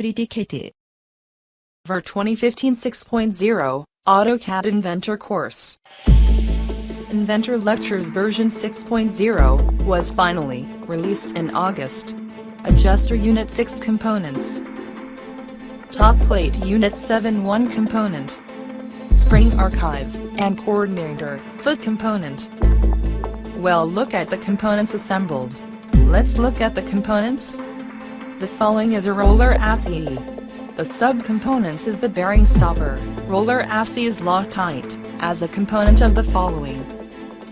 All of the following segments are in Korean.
3D Kit Ver 2015 6.0 AutoCAD Inventor Course. Inventor Lectures version 6.0 was finally released in August. Adjuster Unit 6 components. Top plate Unit 7 1 component. Spring Archive and Coordinator foot component. Well look at the components assembled. Let's look at the components. The following is a roller assay. The subcomponents is the bearing stopper. Roller assay is Loctite, as a component of the following.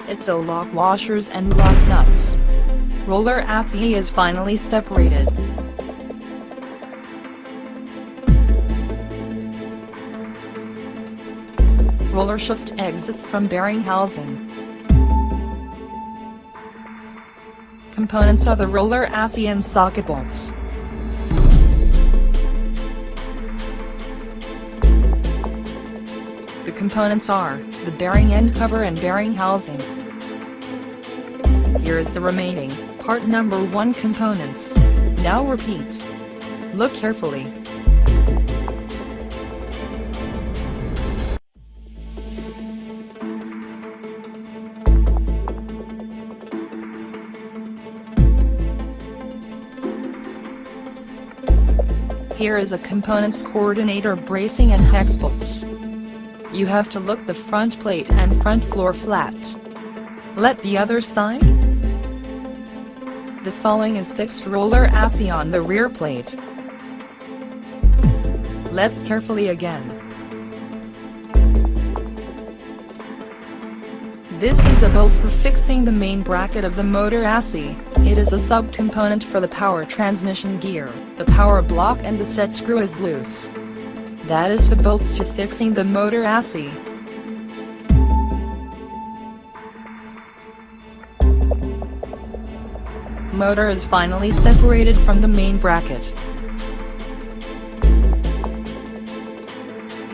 It's a lock washers and lock nuts. Roller assay is finally separated. Roller shaft exits from bearing housing. Components are the roller assay and socket bolts. The components are the bearing end cover and bearing housing. Here is the remaining part number 1 components. Now repeat. Look carefully. Here is a components coordinator bracing and hex bolts. You have to look the front plate and front floor flat. Let the other side. The following is fixed roller assay on the rear plate. Let's carefully again. This is a bolt for fixing the main bracket of the motor assay. It is a subcomponent for the power transmission gear. The power block and the set screw is loose. That is the bolts to fixing the motor assay. Motor is finally separated from the main bracket.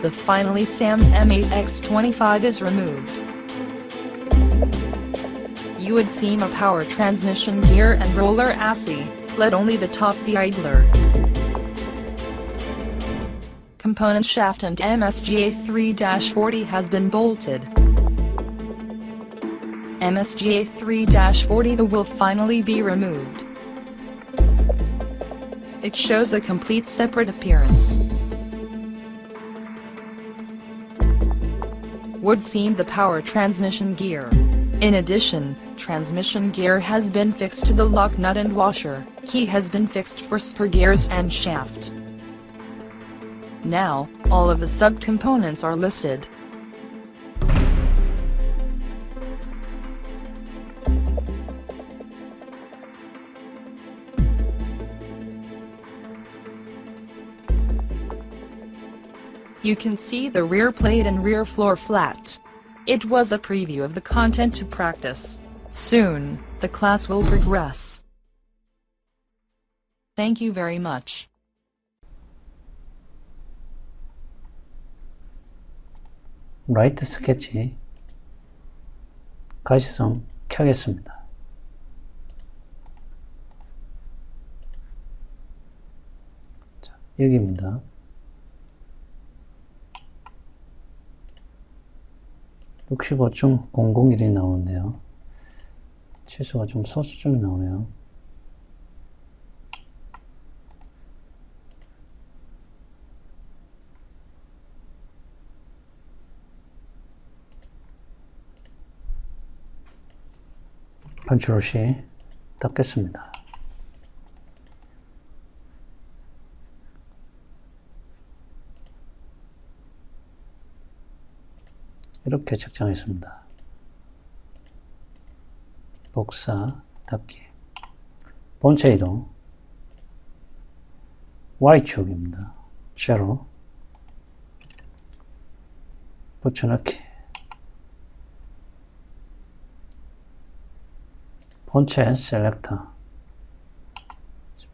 The finally Sam's M8X25 is removed. You would seam a power transmission gear and roller assay, let only the top the idler. Component shaft and MSGA 3-40 has been bolted. MSGA 3-40 the will finally be removed. It shows a complete separate appearance. Wood seam the power transmission gear. In addition, transmission gear has been fixed to the lock nut and washer, key has been fixed for spur gears and shaft. Now, all of the subcomponents are listed. You can see the rear plate and rear floor flat. It was a preview of the content to practice. Soon, the class will progress. Thank you very much. 라이트 스케치 가시성 켜겠습니다. 자, 여기입니다. (65중 001이) 나오는데요. 치수가 좀 소수점이 나오네요. 컨트롤 C 닫겠습니다. 이렇게 책정했습니다. 복사, 닫기. 본체 이동. Y축입니다. 제로. 붙여넣기. 본체 셀렉터.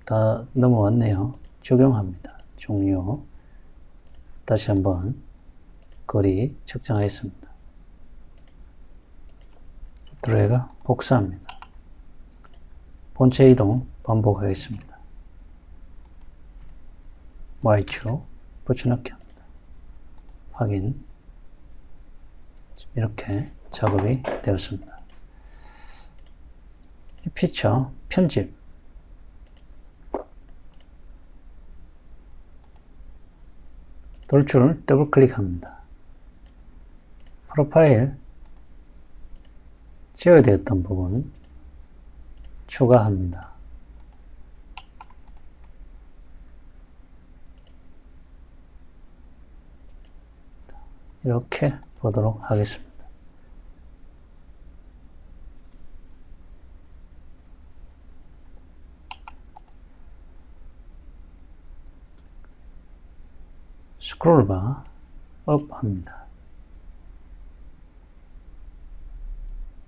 다 넘어왔네요. 적용합니다. 종료. 다시 한번 거리 측정하겠습니다. 드래그 복사합니다. 본체 이동 반복하겠습니다. Y축 붙여넣기 합니다. 확인. 이렇게 작업이 되었습니다. 이 피처 편집 돌출 더블 클릭합니다. 프로파일 제어되었던 부분 추가합니다. 이렇게 보도록 하겠습니다. 스크롤바 업 합니다.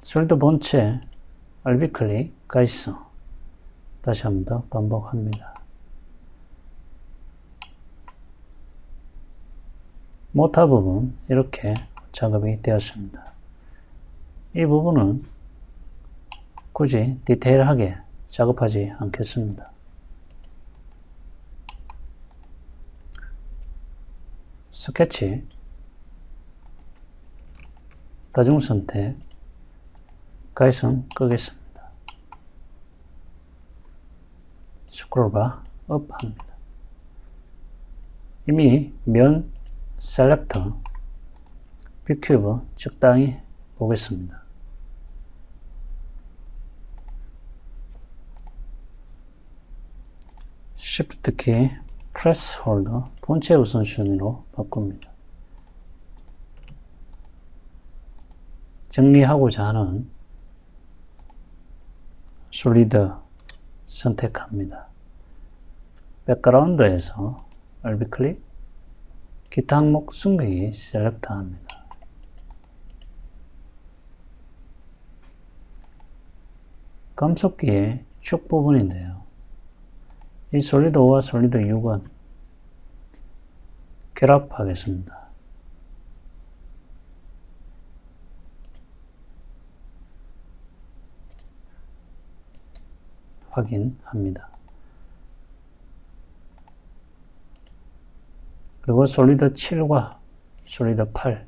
솔드 본체 알비 클릭 가있어 다시 한 번 더 반복합니다. 모타 부분 이렇게 작업이 되었습니다. 이 부분은 굳이 디테일하게 작업하지 않겠습니다. 스케치 다중 선택 가이성 끄겠습니다. 스크롤바 업 합니다. 이미 면 셀렉터 뷰큐브 적당히 보겠습니다. Shift 키 프레스 홀더 본체 우선순위로 바꿉니다. 정리하고자 하는 솔리드 선택합니다. 백그라운드에서 얼비 클릭 기타 항목 숨기기 셀렉트 합니다. 감속기의 축 부분인데요. 이 솔리드 5와 솔리드 6은 결합하겠습니다. 확인합니다. 그리고 솔리드 7과 솔리드 8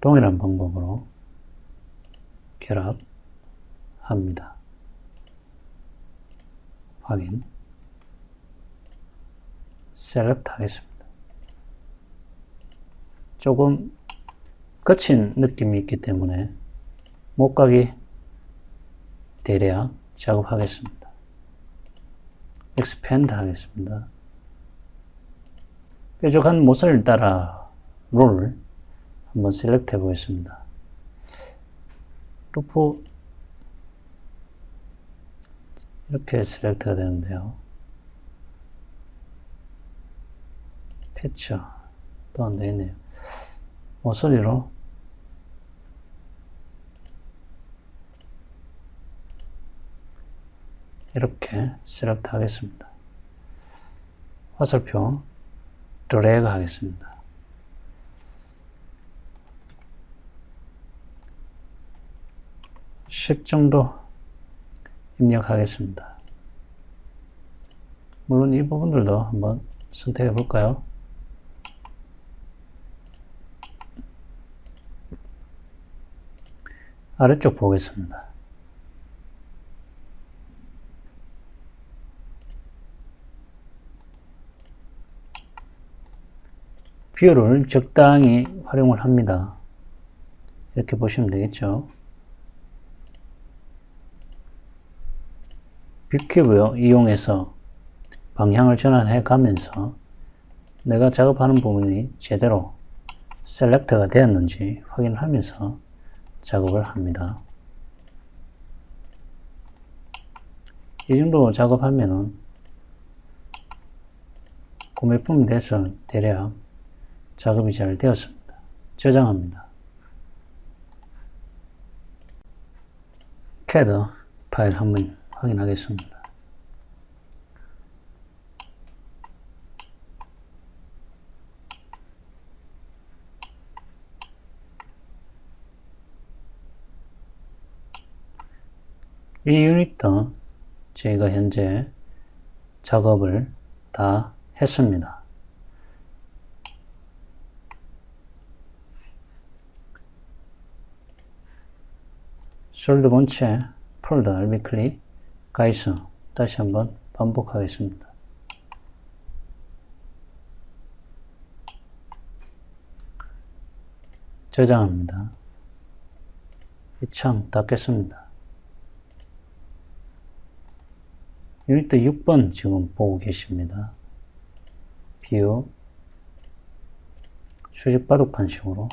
동일한 방법으로 결합합니다. 확인 셀렉트 하겠습니다. 조금 거친 느낌이 있기 때문에 못가기 대략 작업하겠습니다. expand 하겠습니다. 뾰족한 모서리를 따라 롤 한번 셀렉트 해 보겠습니다. 루프 이렇게 셀렉트가 되는데요. 패쳐 또 안 되겠네요. 모서리로 이렇게 셀렉트 하겠습니다. 화살표 드래그 하겠습니다. 십 정도 입력하겠습니다. 물론 이 부분들도 한번 선택해 볼까요? 아래쪽 보겠습니다. 뷰를 적당히 활용을 합니다. 이렇게 보시면 되겠죠. 뷰큐브 이용해서 방향을 전환해 가면서 내가 작업하는 부분이 제대로 셀렉트가 되었는지 확인하면서 작업을 합니다. 이 정도 작업하면은 구매품이 돼서 대략 작업이 잘 되었습니다. 저장합니다. CAD 파일 한번 확인하겠습니다. 이 유닛도 저희가 현재 작업을 다다 했습니다. 솔드 본체 폴더 RB 클릭 가이스 다시 한번 반복하겠습니다. 저장합니다. 이창 닫겠습니다. 유니트 6번 지금 보고 계십니다. 비유 수직 바둑판식으로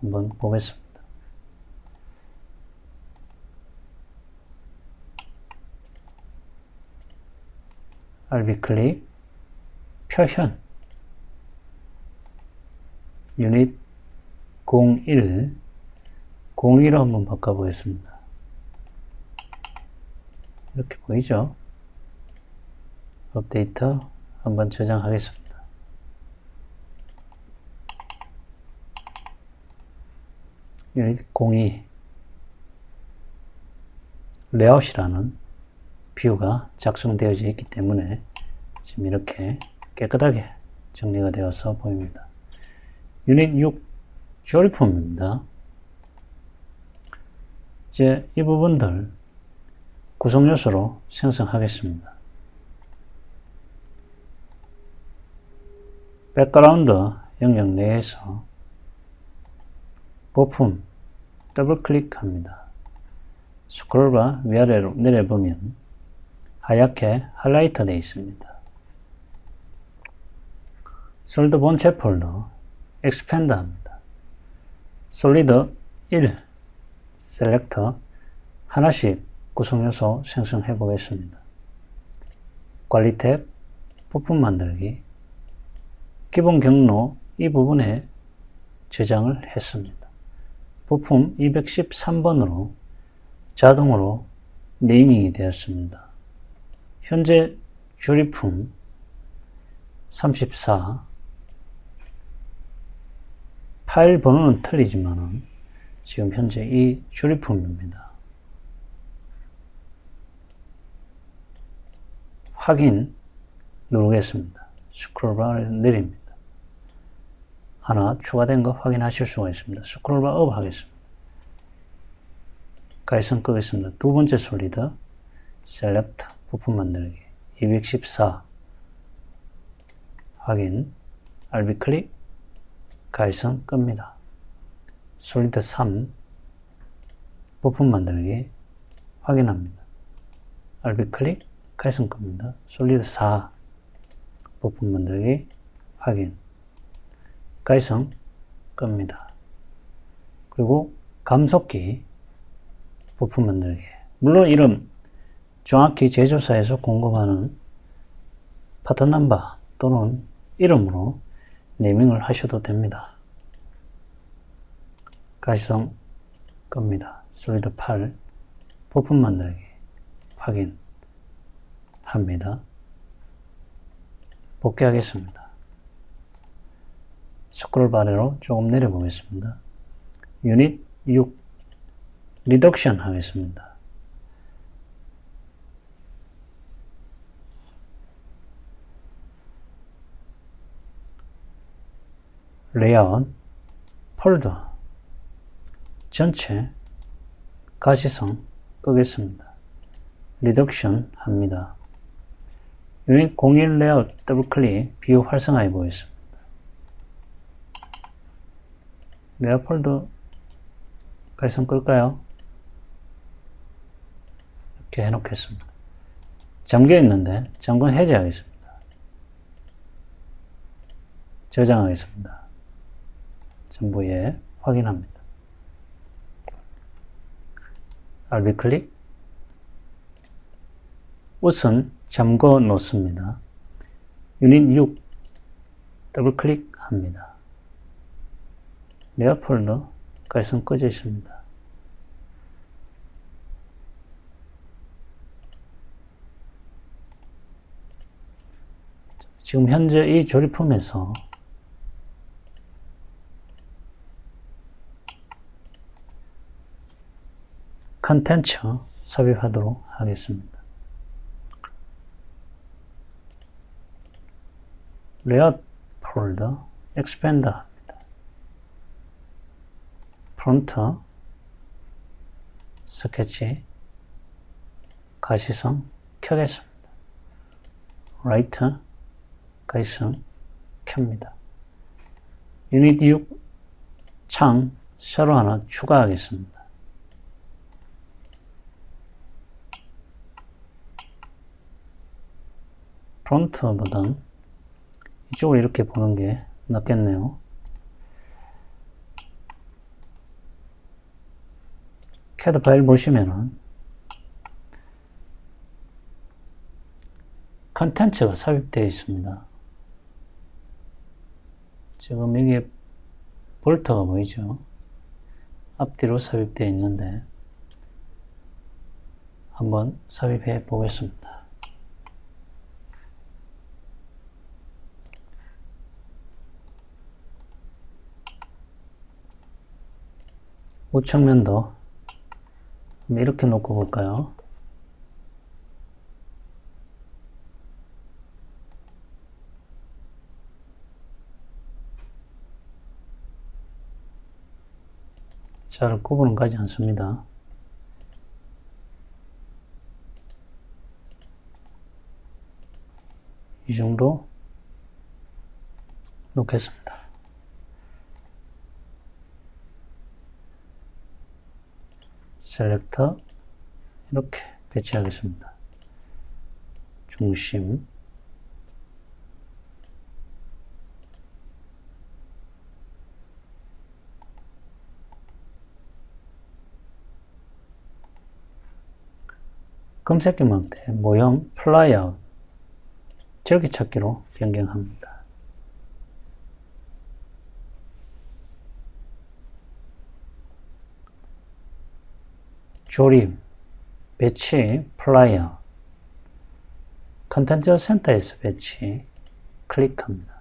한번 보겠습니다. RB 클릭 표현 유닛 01 01로 한번 바꿔보겠습니다. 이렇게 보이죠? 업데이터 한번 저장하겠습니다. 유닛 02 레아웃이라는 뷰가 작성되어 있기 때문에 지금 이렇게 깨끗하게 정리가 되어서 보입니다. 유닛 6 조립품입니다. 이제 이 부분들 구성 요소로 생성하겠습니다. 백그라운드 영역 내에서 부품 더블 클릭합니다. 스크롤바 위아래로 내려보면 하얗게 하이라이트 되어 있습니다. 솔드 본체 폴더 expand 합니다. 솔리드 1 셀렉터 하나씩 구성 요소 생성해 보겠습니다. 관리 탭 부품 만들기 기본 경로 이 부분에 저장을 했습니다. 부품 213번으로 자동으로 네이밍이 되었습니다. 현재 조립품 34 파일 번호는 틀리지만은 지금 현재 이 조립품입니다. 확인 누르겠습니다. 스크롤바를 내립니다. 하나 추가된 거 확인하실 수가 있습니다. 스크롤바 업 하겠습니다. 가이선 끄겠습니다. 두 번째 솔리드 셀렉트 부품 만들기 214 확인 RB 클릭 가이선 끕니다. 솔리드 3 부품 만들기 확인합니다. RB 클릭 가이선 끕니다. 솔리드 4 부품 만들기 확인 가이성 끕니다. 그리고 감속기 부품 만들기 물론 이름 정확히 제조사에서 공급하는 파트 넘버 또는 이름으로 네이밍을 하셔도 됩니다. 가시성 끕니다. 솔리드 8 부품 만들기 확인 합니다. 복귀하겠습니다. 스크롤 바래로 조금 내려보겠습니다. 유닛 6 리덕션 하겠습니다. 레이아웃 폴더 전체 가시성 끄겠습니다. 리덕션 합니다. 유닛 01 레이아웃 더블 클릭 비유 활성화해 보겠습니다. 레아 폴더 가이성 끌까요? 이렇게 해놓겠습니다. 잠겨 있는데 잠금 해제하겠습니다. 저장하겠습니다. 정보에 확인합니다. RB 클릭 우선 잠궈 놓습니다. 유닛 6 더블 클릭합니다. 레어 폴더 가이성 꺼져 있습니다. 지금 현재 이 조립품에서 컨텐츠 삽입하도록 하겠습니다. 레이아웃 폴더 expand 합니다. 프론트 스케치 가시성 켜겠습니다. 라이트 가시성 켭니다. 유닛 6 창 새로 하나 추가하겠습니다. 프론트 버튼 이쪽으로 이렇게 보는 게 낫겠네요. 캐드 파일 보시면은 컨텐츠가 삽입되어 있습니다. 지금 이게 볼트가 보이죠? 앞뒤로 삽입되어 있는데 한번 삽입해 보겠습니다. 우측 면도 이렇게 놓고 볼까요? 잘 구분은 가지 않습니다. 이 정도 놓겠습니다. 셀렉터 이렇게 배치하겠습니다. 중심 검색기 망태 모형 플라이아웃 절기 찾기로 변경합니다. 조립, 배치, 플라이어, 컨텐츠 센터에서 배치, 클릭합니다.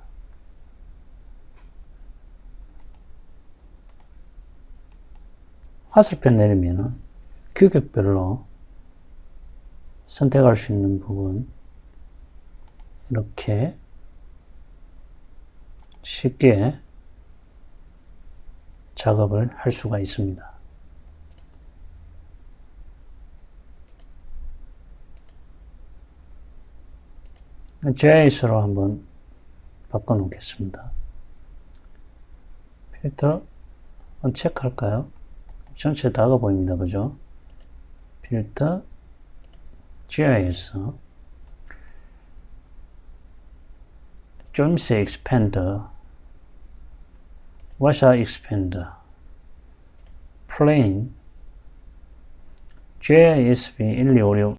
화살표 내리면은 규격별로 선택할 수 있는 부분 이렇게 쉽게 작업을 할 수가 있습니다. JS로 한번 바꿔 놓겠습니다. 필터 한번 체크할까요? 전체 다가 보입니다. 그죠? 필터 GIS Jones Expander Washer Expander Plane JISB 1256